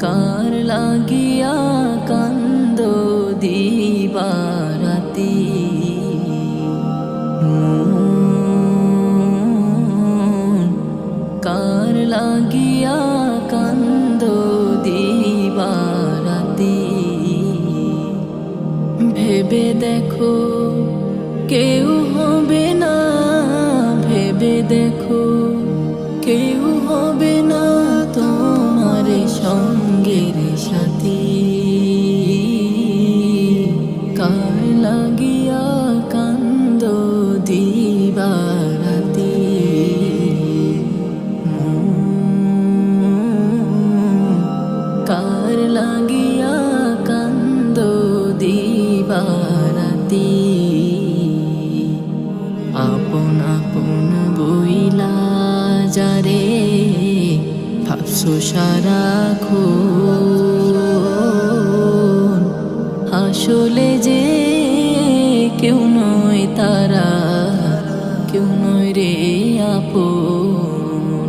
কার লাগিয়া কান্দ দিবারাতি কার লাগিয়া কান্দ দিবারাতি ভেবে দেখো কেউ হবে না ভেবে দেখো কেউ হবে না তোমার সঙ্গের সাথী। যারে ভাবছ সারা খো আসলে যে কেউ নয় তারা, কেউ নয় রে আপন।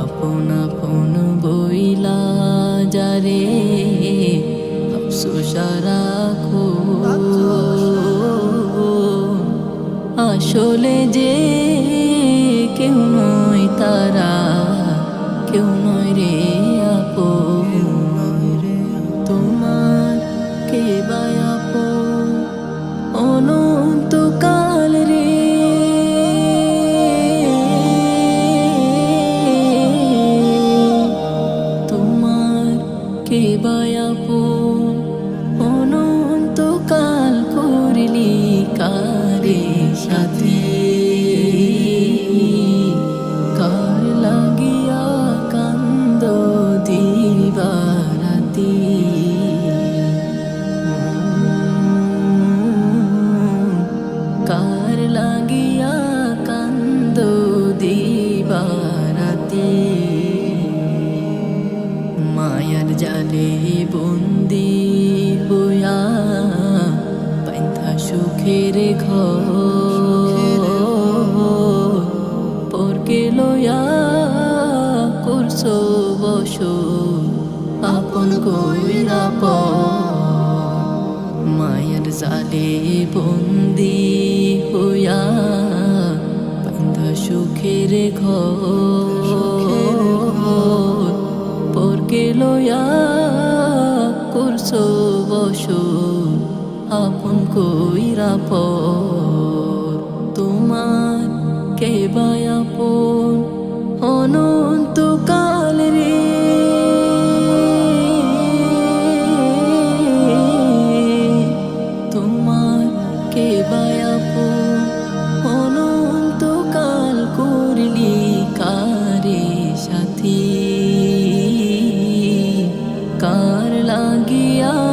আপন আপন বইলা যারে ভাবছ সারা আসলে যে নয় সুখের ঘর লয়া করছ বস, আপন কইরা প মায়ের জালে বন্দি হইয়া পাইথা সুখের ঘর। পরকে লয়া করছ বস আপন কইরা প তোমার কে বায়াপন অনন্তকাল রে। তোমার কে বায়াপন অনন্তকাল করলি কারে সাথী? কার লাগিয়া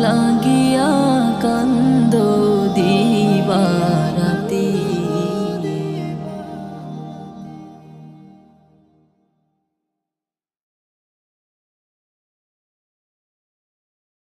lỡ